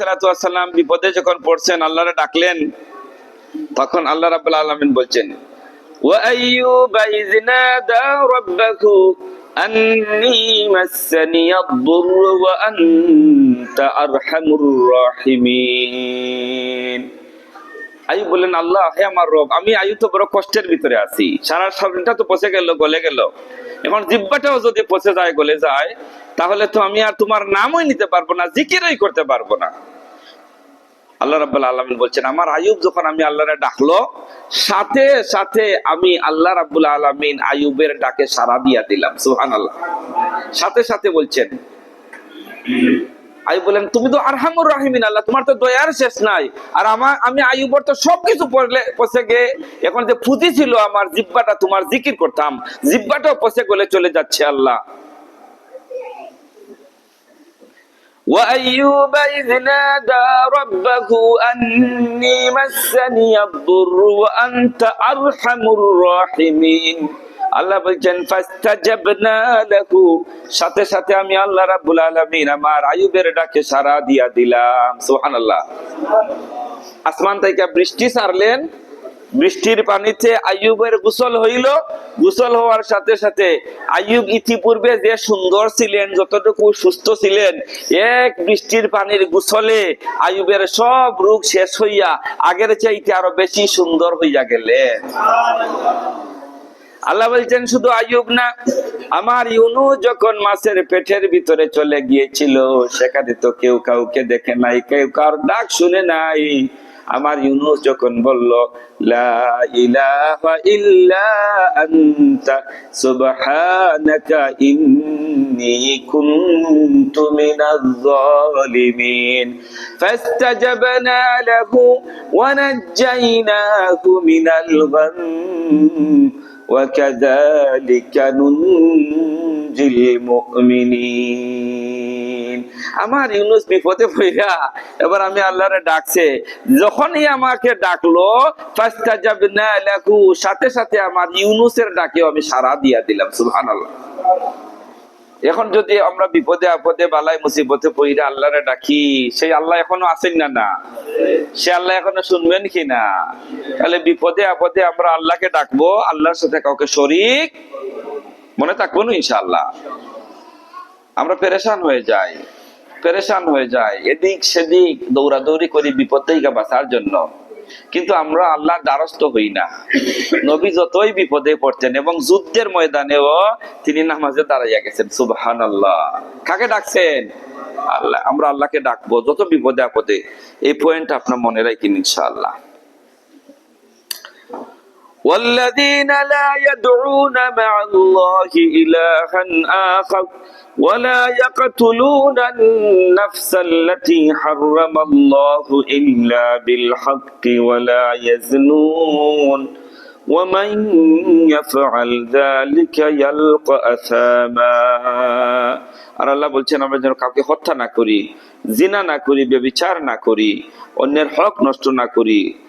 সালাতাম বিপদে যখন পড়ছেন আল্লাহরে ডাকলেন তখন আল্লাহ রাবুল আলমিন বলছেন আন্নি আয়ু বললেন, আল্লাহ, হে আমার রব, আমি আয়ু তো বড় কষ্টের ভিতরে আছি। সারা শরীরটা তো পচে গেল, গলে গেল। এখন জিব্বাটাও যদি পচে যায়, গলে যায়, তাহলে তো আমি আর তোমার নামই নিতে পারব না, জিকিরই করতে পারব না। আল্লাহ রাব্বুল আলামিন বলছেন, আমার আয়ুব যখন আমি আল্লাহরে ডাকলো, সাথে সাথে আমি আল্লাহ রাব্বুল আলামিন আয়ুবের ডাকে সাড়া দিয়া দিলাম, সুবহানাল্লাহ। সাথে সাথে বলছেন আয়ুব বলেন তুমি তো আরহামুর রাহিমিন আল্লাহ তোমার তো দয়ার শেষ নাই আর আমার আমি আয়ুবর তো সবকিছু পড়লে পচে গে এখন যে ফুটি ছিল আমার জিব্বাটা তোমার জিকির করতাম জিব্বাটাও পচে গলে চলে যাচ্ছে আল্লাহ وأيوب إذ نادى ربه أني مسني الضر وأنت أرحم الراحمين আল্লাহ বলছেন সাথে সাথে আমি আল্লাহ রাব্বুল আলামিন আমার আয়ুবের ডাকে সাড়া দিয়া দিলাম। সুবহানাল্লাহ। আসমান থেকে বৃষ্টি সারলেন, বৃষ্টির পানিতে আয়ুবের গোসল হইল। গোসল হওয়ার সাথে সাথে আয়ুব ইতিপূর্বে যে সুন্দর ছিলেন, যতটুকু সুস্থ ছিলেন, এক বৃষ্টির পানির গোসলে আয়ুবের সব রোগ শেষ হইয়া আগের চাইতে আরও বেশি সুন্দর হইয়া গেলেন। আল্লাহ বলছেন, শুধু আয়ুব না, আমার ইউনু যখন মাছের পেটের ভিতরে চলে গিয়েছিল, সেখানে তো কেউ কাউকে দেখে নাই, কেউ কার ডাক শুনে নাই। আমার ইউনুস যখন বলল, লা ইলাহা মিনাল وكذلك ننجي المؤمنين আমার ইউনুস বিপদে পড়া এবার আমি আল্লাহরে ডাকছে যখনই আমাকে ডাকলো ফাস্তাজাবনা লাহু সাথে সাথে আমার ইউনুসের ডাকেও আমি সাড়া দিয়া দিলাম সুবহানাল্লাহ এখন যদি আমরা বিপদে আপদে বালাই মুসিবতে পইরা আল্লাহরে ডাকি, সেই আল্লাহ এখনও আছেন না না? সে আল্লাহ এখনও শুনবেন কি না? তাহলে বিপদে আপদে আমরা আল্লাহকে ডাকবো, আল্লাহর সাথে কাউকে শরিক মনে থাকব না ইনশাআল্লাহ। আমরা পেরেশান হয়ে যাই, পেরেশান হয়ে যায় এদিক সেদিক দৌড়াদৌড়ি করি বিপদ থেকে বাঁচার জন্য। কিন্তু আমরা আল্লাহ দ্বারস্থ হই না। নবী যতই বিপদে পড়তেন এবং যুদ্ধের ময়দানেও তিনি নামাজে দাঁড়াইয়া গেছেন। সুবহান আল্লাহ কাকে ডাকছেন? আল্লাহ, আমরা আল্লাহকে ডাকবো। যত বিপদে আপদে, এই পয়েন্ট আপনার মনে রাখেন ইনশাআল্লাহ। والذين لا يدعون مع الله إلها آخر ولا يقتلون النفس التي حرم الله إلا بالحق ولا يزنون ومن يفعل ذلك يلقى أثاما আর আল্লাহ বলছেন আমরা যেন কাউকে হত্যা না করি জিনা না করি ব্যবিচার না করি অন্যের হক নষ্ট না করি ইউদাআফ লাহুল আযাব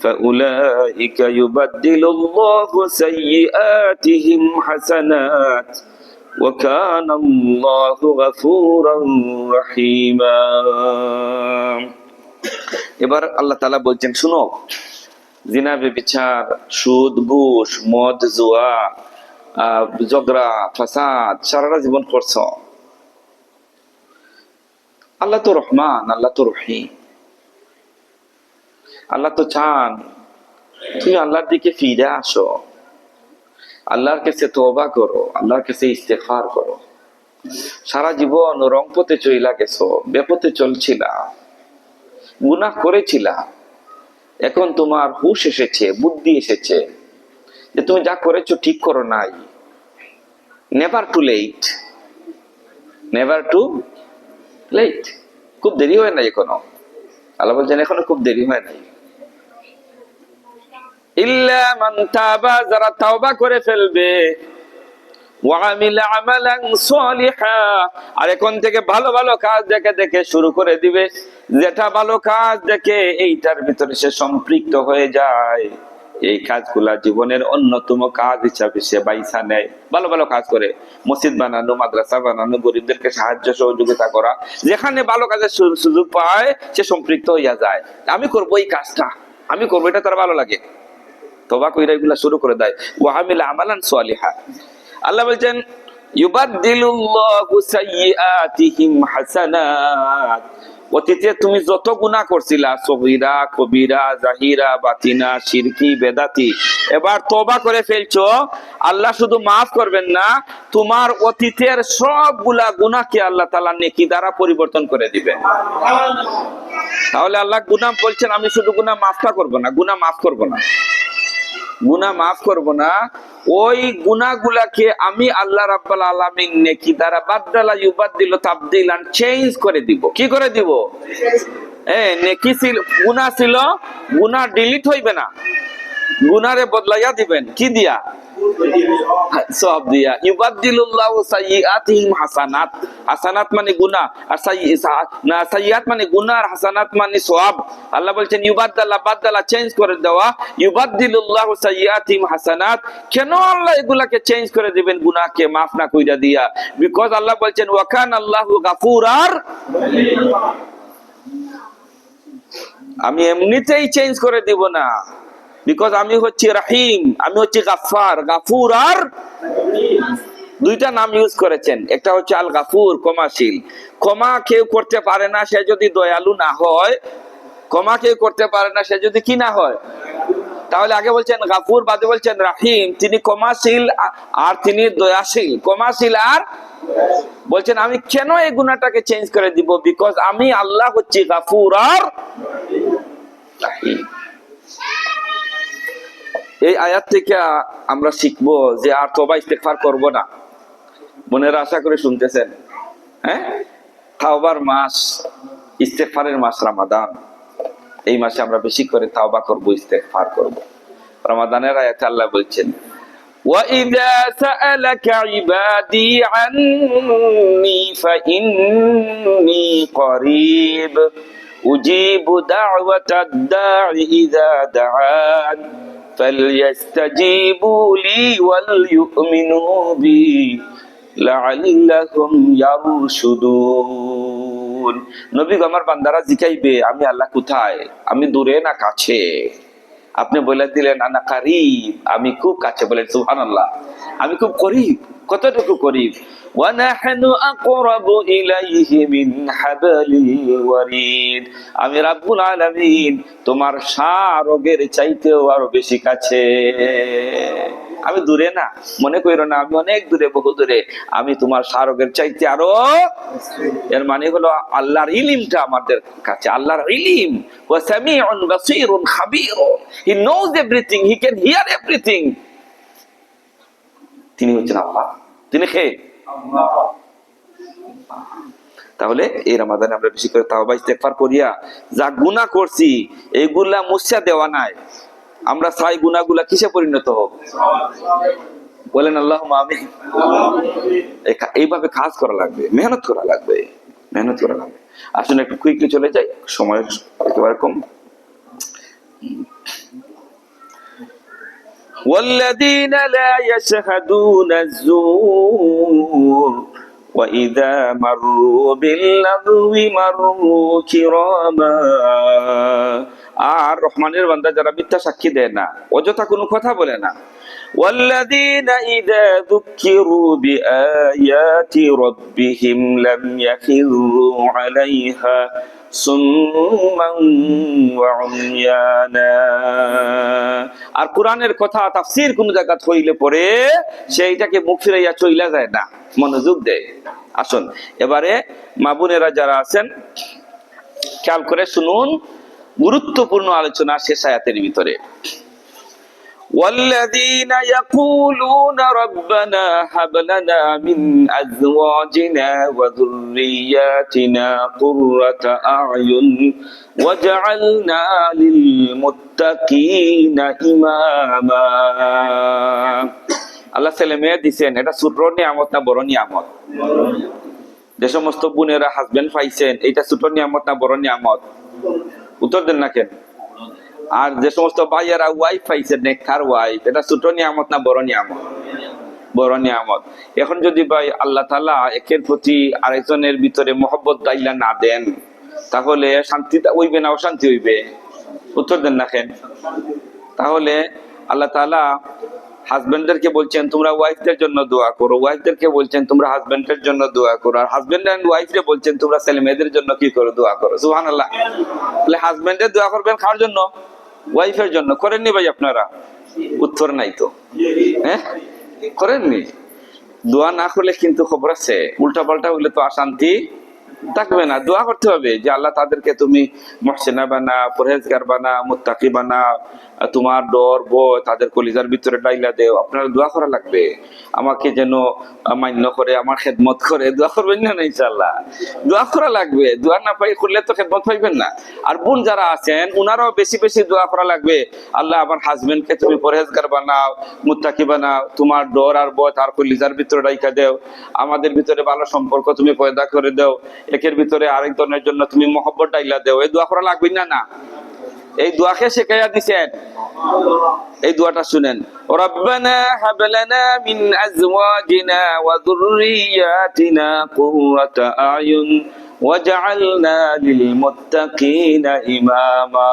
فأولئك يبدل الله سيئاتهم حسنات وكان الله غفورا رحيما এবার আল্লাহ তালা বলছেন শুনো জিনা বেবিচার সুদ ঘুষ মদ জুয়া আহ, ঝগড়া ফাসাদ সারাটা জীবন করছ আল্লাহ তো রহমান আল্লাহ তো রহিম আল্লাহ তো চান, তুমি আল্লাহর দিকে ফিরে আসো। আল্লাহর কাছে তোবা করো, আল্লাহর কাছে ইস্তেফার করো। সারা জীবন রং পথে চইলা গেছো, বেপথে চলছিলা, গুনাহ করেছিলা। এখন তোমার হুশ এসেছে, বুদ্ধি এসেছে যে তুমি যা করেছ ঠিক করো নাই। Never to late never to late খুব দেরি হয় নাই এখনও। আল্লাহ বলছেন, এখনও খুব দেরি হয় নাই। আর এখন থেকে ভালো ভালো কাজ দেখে দেখে শুরু করে দিবে। যেটা ভালো কাজ দেখে, এইটার ভিতরে সে সম্পৃক্ত হয়ে যায়। এই কাজগুলা জীবনের অন্যতম কাজ হিসাবে সে বাইসা নেয়। ভালো ভালো কাজ করে। মসজিদ বানানো, মাদ্রাসা বানানো, গরিবদেরকে সাহায্য, সহযোগিতা করা, যেখানে ভালো কাজের সুযোগ পায়, সে সম্পৃক্ত হইয়া যায়। আমি করব এই কাজটা। আমি করব, এটা তার ভালো লাগে। তোবা কইরা এগুলা শুরু করে দেয়। ওয়াহামিল আমালান সালিহা। আল্লাহ বলছেন, ইউবাদদিলুল্লাহু সাইয়্যাতিহিম হাসানাত। অতীতে তুমি যত গুনাহ করছিলা সগীরা কবিরা, জাহিরা, বাতিনা শিরকি বেদাতি, এবার তওবা করে ফেলছো, আল্লাহ শুধু মাফ করবেন না, তোমার অতীতের সবগুলা গুনাহকে আল্লাহ তালা নেকি দ্বারা পরিবর্তন করে দিবে। তাহলে আল্লাহ গুনাহ বলছেন, আমি শুধু গুনাহ মাফটা করব না, গুনাহ মাফ করব না। গুনাহ মাফ করব না। ওই গুনাগুলাকে আমি আল্লাহ রাব্বাল আলামিন নেকি দ্বারা বাদদালা ইউবাদদিল তাবদিলান চেঞ্জ করে দিব। কি করে দিব? হ্যাঁ নেকি ছিল গুনা ছিল, গুনাহ ডিলিট হইবে না। গুনারে বদলাইয়া দিবেন। কি দিয়া? সব দিয়া। ইউবাদদিলুল্লাহ সাইয়্যাতিহিম হাসানাত। হাসানাত মানে গুনাহ, আর সাইয়্যাত মানে গুনাহ, আর হাসানাত মানে সওয়াব। আল্লাহ বলছেন ইউবাদদাল্লাহ বাদদালা চেঞ্জ করে দেওয়া। ইউবাদদিলুল্লাহ সাইয়্যাতিহিম হাসানাত। কেন আল্লাহ এগুলাকে চেঞ্জ করে দিবেন? গুনাহকে মাফ না কইরা দিয়া। বিকজ আল্লাহ বলছেন ওয়াকান আল্লাহু গাফুরার আমি এমনিতেই চেঞ্জ করে দিব না। বিকজ আমি হচ্ছি রাহিম, আমি হচ্ছি গাফার গাফুর আর দুইটা নাম ইউজ করেছেন। একটা হচ্ছে আল গাফুর ক্ষমাশীল। ক্ষমা কেউ করতে পারে না, সে যদি দয়ালু না হয়, ক্ষমা কেউ করতে পারে না, সে যদি কি না হয়? তাহলে আগে বলছেন গাফুর, বাদে বলছেন রাহিম। তিনি ক্ষমাশীল আর তিনি দয়াশীল। ক্ষমাশীল আর বলছেন, আমি কেন এই গুণাটাকে চেঞ্জ করে দিব? বিকজ আমি আল্লাহ হচ্ছি গাফুর আর রাহিম। এই আয়াত থেকে আমরা শিখবো যে আর তবা ইস্তেকফার করব না বোনেরা আশা করে শুনতেছেন হ্যাঁ তাওবার মাস ইস্তেকফারের মাস রামাদান এই মাসে আমরা বেশি করে তাওবা করব ইস্তেকফার করব রমাদানের আয়াতে আল্লাহ বলছেন وَإِذَا سَأَلَكَ عِبَادِي عَنِّي فَإِنِّي قَرِيبٌ أُجِيبُ دَعْوَةَ الدَّاعِ إِذَا دَعَانِ فَلْيَسْتَجِيبُوا لِي وَلْيُؤْمِنُوا بِي لَعَلَّهُمْ يَرْشُدُونَ নবী গো, আমার বান্দারা জিকাইবে আমি আল্লাহ কোথায় আমি দূরে না কাছে আপনি বলে দিলেন আনা কারিব আমি খুব কাছে বলেন সুবহানাল্লাহ আমি খুব করিব কতটুকু করিব وَنَحْنُ أَقْرَبُ إِلَيْهِ مِنْ حَبْلِ الْوَرِيدِ আমি রাব্বুল আলামিন তোমার সারোগের চাইতেও আরো বেশি কাছে আমি দূরে না মনে কইরো না আমি অনেক দূরে বহু দূরে আমি তোমার সারোগের চাইতে আরো এর মানে হলো আল্লাহর ইলিমটা আমাদের কাছে আল্লাহর ইলিম ওয়া সামিউন বাসীরুন খাবীর he knows everything he can hear everything তিনি হচ্ছেন আল্লাহ তিনি কে তাহলে এই আমরা বেশি করে করিয়া যা গুনাহ করছি এইগুলা দেওয়া নাই। আমরা গুনাহগুলা কিসে পরিণত হোক বলেন আল্লাহ এই- এইভাবে কাজ করা লাগবে, মেহনত করা লাগবে, মেহনত করা লাগবে। আসলে একটু কুইকলি চলে যাই, সময় একেবারে কম। والذين لا يشهدون الزور. وإذا مروا باللغو مروا كراما. রহমানের বান্দা যারা মিথ্যা সাক্ষী দেয় না অযথা কোনো কথা বলে না والذين إذا ذكروا بآيات ربهم لم يخروا عليها صما وعميانا আর কোরআনের কথা তাফসীর কোন জায়গা হইলে পরে সেইটাকে মুখ ফিরাইয়া চইলা যায় না মনোযোগ দেয় আসুন এবারে মা বোনেরা যারা আছেন খেয়াল করে শুনুন গুরুত্বপূর্ণ আলোচনা শেষ আয়াতের ভিতরে والذين يقولون ربنا هب لنا من أزواجنا وذرياتنا قرة أعين وجعلنا للمتقين إماما আল্লাহ ছেলে মেয়ে দিছেন এটা ছোট নিয়ামত না বড় নিয়ামত যে সমস্ত বোনেরা হাজবেন্ড পাইছেন এটা ছোট নিয়ামত না বড় নিয়ামত উত্তর দেন না কেন? আর যে সমস্ত ভাইয়েরা ওয়াইফ পাইছে, নেককার ওয়াইফ এটা ছোট নিয়ামত না বড় নিয়ামত? বড় নিয়ামত। এখন যদি ভাই আল্লাহ তালা একের প্রতি আরেকজনের ভিতরে মহব্বত দাইলা না দেন, তাহলে শান্তি হইবে না অশান্তি হইবে? উত্তর দেন না কেন? তাহলে আল্লাহ তালা হাজবেন্ডদেরকে বলছেন, তোমরা ওয়াইফদের জন্য দোয়া করো। ওয়াইফদেরকে বলছেন, তোমরা হাজবেন্ডের জন্য দোয়া করো। আর হাজবেন্ড এন্ড ওয়াইফরে বলছেন, তোমরা ছেলে মেয়েদের জন্য কি করো? দোয়া করো। সুহান আল্লাহ তাহলে হাজবেন্ডের দোয়া করবেন খাওয়ার জন্য? ওয়াইফের জন্য। করেননি ভাই আপনারা? উত্তর নাই তো। হ্যাঁ? করেননি? দোয়া না করলে কিন্তু খবর আছে। উল্টা পাল্টা হইলে তো অশান্তি। থাকবে না, দোয়া করতে হবে যে আল্লাহ তাদেরকে তুমি মহসেনা বানা, পরহেজগার বানা, মুত্তাকি বানা তোমার ডর, ভয় তাদের কলিজার ভিতরে ডাইলা দেও। আপনারা দোয়া করা লাগবে। আমাকে যেন মান্য করে, আমার খেদমত করে, দোয়া করবেন না ইনশাল্লাহ দোয়া করা লাগবে। দোয়া না পাই করলে তো খেদমত পাইবেন না। আর বোন যারা আছেন, উনারাও বেশি বেশি দোয়া করা লাগবে। আল্লাহ আমার হাজবেন্ডকে তুমি পরহেজগার বানাও, মুত্তাকি বানাও, তোমার ডর আর ভয় তার কলিজার ভিতরে ডাইকা দেও। আমাদের ভিতরে ভালো সম্পর্ক তুমি পয়দা করে দাও। একের ভিতরে আরেক ধরনের জন্য তুমি মহব্বত ডাইলা দেও। এই দোয়া করা লাগবে না না? এই দোয়াকে শেখাইয়া দিছেন। এই দোয়াটা শুনেন। রব্বানা হাবলানা মিন আজওয়াজিনা ওয়া যুররিয়াতিনা কুররাতা আয়ুন ওয়াজআলনা লিলমুত্তাকিনা ইমামা।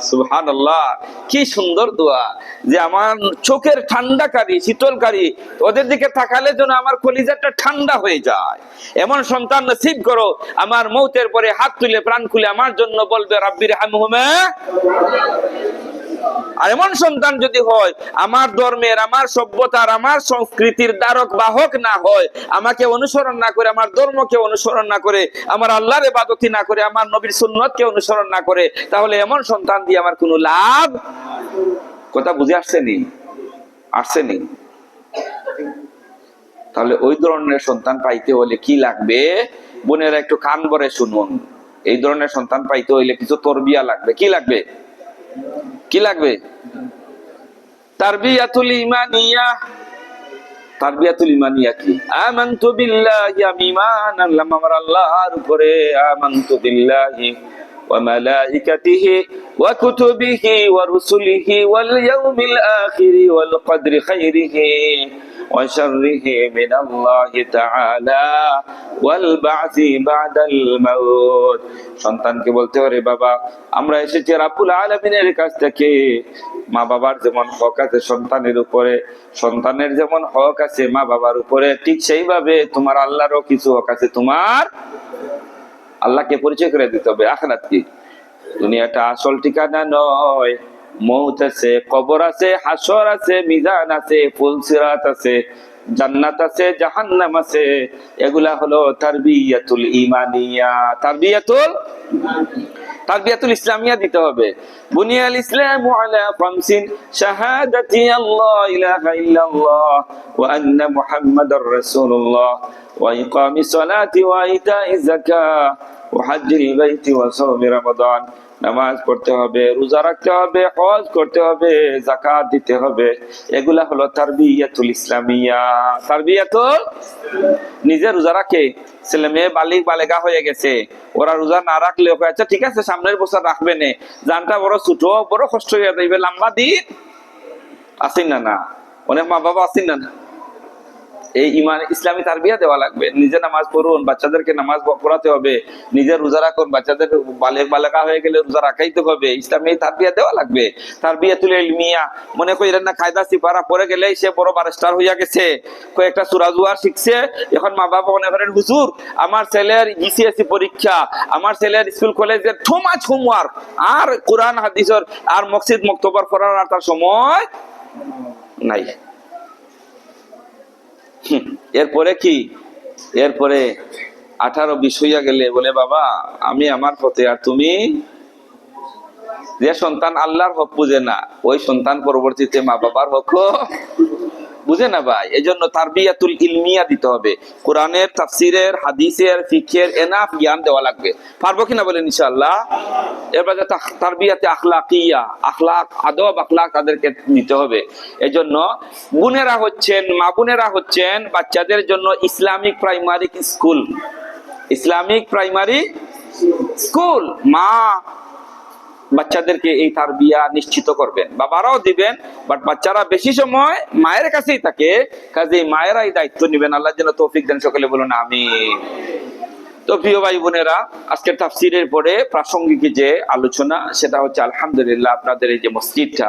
সুবহানাল্লাহ, কি সুন্দর দোয়া। যে আমার চোখের ঠান্ডাকারী, শীতলকারী, ওদের দিকে তাকালে যেন আমার কলিজাটা ঠান্ডা হয়ে যায়। এমন সন্তান নসিব করো, আমার মৌতের পরে হাত তুলে প্রাণ খুলে আমার জন্য বলবে রাব্বির হামহুমা আর এমন সন্তান যদি হয়, আমার ধর্মের, আমার সভ্যতার, আমার সংস্কৃতির দ্বারক বাহক না হয়, আমাকে অনুসরণ না করে, আমার ধর্মকে অনুসরণ না করে, আমার আল্লাহর ইবাদতি না করে, আমার নবীর সুন্নতকে অনুসরণ না করে, তাহলে এমন সন্তান দিয়ে আমার কোনো লাভ? কথা বুঝে আসছেনি? আসছেনি? তাহলে ওই ধরনের সন্তান পাইতে হলে কি লাগবে? বোনেরা একটু কান ভরে শুনুন। এই ধরনের সন্তান পাইতে হইলে কিছু তরবিয়া লাগবে। কি লাগবে? কি লাগবে? তারবিয়াতুল ইমানিয়া। তারবিয়াতুল ইমানিয়া কি? আমানতু বিল্লাহি আমি ঈমান আনলাম আমার আল্লাহর উপরে আমানতু বিল্লাহি ওয়া মালাইকাতিহি ওয়া কুতুবিহি ওয়া রুসুলিহি ওয়াল ইয়াউমিল আখির ওয়াল কদরি খাইরিহি। وشره من الله تعالى والبعث بعد الموت সন্তানকে বলতে পারে বাবা আমরা এসেছি রাব্বুল আলামিনের কাছ থেকে মা বাবার যেমন হক আছে সন্তানের উপরে সন্তানের যেমন হক আছে মা বাবার উপরে ঠিক সেইভাবে তোমার আল্লাহরও কিছু হক আছে তোমার আল্লাহকে পরিচয় করে দিতে হবে আখরাত কি দুনিয়াটা আসল ঠিকানা নয় মৌত আছে, কবর আছে, হাসর আছে, মিজান আছে ফুলসিরাত আছে, জান্নাত আছে, জাহান্নাম আছে। এগুলা হলো তারবিয়াতুল ইমানিয়া। তারবিয়াতুল? তারবিয়াতুল ইসলামিয়া দিতে হবে। বুনিয়াল ইসলাম আলা খামসিন, শাহাদাতি আল্লাহ ইলাহা ইল্লাল্লাহ ওয়া আন্না মুহাম্মাদার রাসূলুল্লাহ ওয়া ইকামিস সালাতি ওয়া ইতাইজ যাকাহ ওয়া হাজ্জিল বাইতি ওয়া সাওমি রমাদান। নামাজ পড়তে হবে, রোজা রাখতে হবে, হজ করতে হবে জাকাত দিতে হবে। এগুলা হলো তারবিয়াতুল ইসলামিয়া। তারবিয়াতুল? নিজে রোজা রাখে। ছেলে মেয়ে বালিক বালেগা হয়ে গেছে। ওরা রোজা না রাখলে আচ্ছা ঠিক আছে, সামনের বছর রাখবে নে। জানটা বড় ছোট, বড় কষ্ট হয়ে যাবে লম্বা দিন আসেন না না। অনেক মা বাবা আসেন না না। এই ইমান ইসলামী তারবিয়া দেওয়া লাগবে। নিজে নামাজ পড়ুন, বাচ্চাদেরকে নামাজ পড়াতে হবে। নিজে রোজা রাখুন, বাচ্চাদের বালেক বালেকা হয়ে গেলে রোজা রাখাইতে হবে। ইসলামী তারবিয়া দেওয়া লাগবে। তার তারবিয়া তুলে মিয়া মনে করেন না কায়দা সিপারা পড়ে গেলে সে বড় বারেস্টার হইয়া গেছে। কয়েকটা সুরাজুয়ার শিখছে, এখন মা বাবা মনে করেন, হুজুর, আমার ছেলের ইসিএসসি পরীক্ষা, আমার ছেলের স্কুল কলেজের টু মাছ হোমওয়ার্ক আর কোরআন, হাদিসের, আর মসজিদ মক্তবার করার আর তার সময় নাই। এরপরে কি? এরপরে আঠারো বিশ হইয়া গেলে বলে, বাবা, আমি আমার পথে, আর তুমি? যে সন্তান আল্লাহর হক বুঝে না, ওই সন্তান পরবর্তীতে মা বাবার হক বুঝে না ভাই? এই জন্য তারবিয়াতুল ইলমিয়া দিতে হবে। কোরআনের, তাফসিরের, হাদিসের ফিকের এনাফ জ্ঞান দেওয়া লাগবে। পারব কিনা বলেন ইনশাআল্লাহ? এবার যে তাখ- তারবিয়াতে আখলাকিয়া, আখলাক, আদব, আখলাক তাদেরকে নিতে হবে। এই জন্য বোনেরা হচ্ছেন, মা বোনেরা হচ্ছেন বাচ্চাদের জন্য Islamic primary school. Islamic primary school. মা বাচ্চাদেরকে এই তার বিয়া নিশ্চিত করবেন। বাবারাও দিবেন বাট বাচ্চারা বেশি সময় মায়ের কাছেই থাকে কাজে মায়েরাই দায়িত্ব নেবেন। আল্লাহ যেন তৌফিক দেন সকলে বলুন আমি তো প্রিয় ভাই বোনেরা, আজকের তাফসিরের পরে প্রাসঙ্গিক যে আলোচনা, সেটা হচ্ছে আলহামদুলিল্লাহ, আপনাদের এই যে মসজিদটা।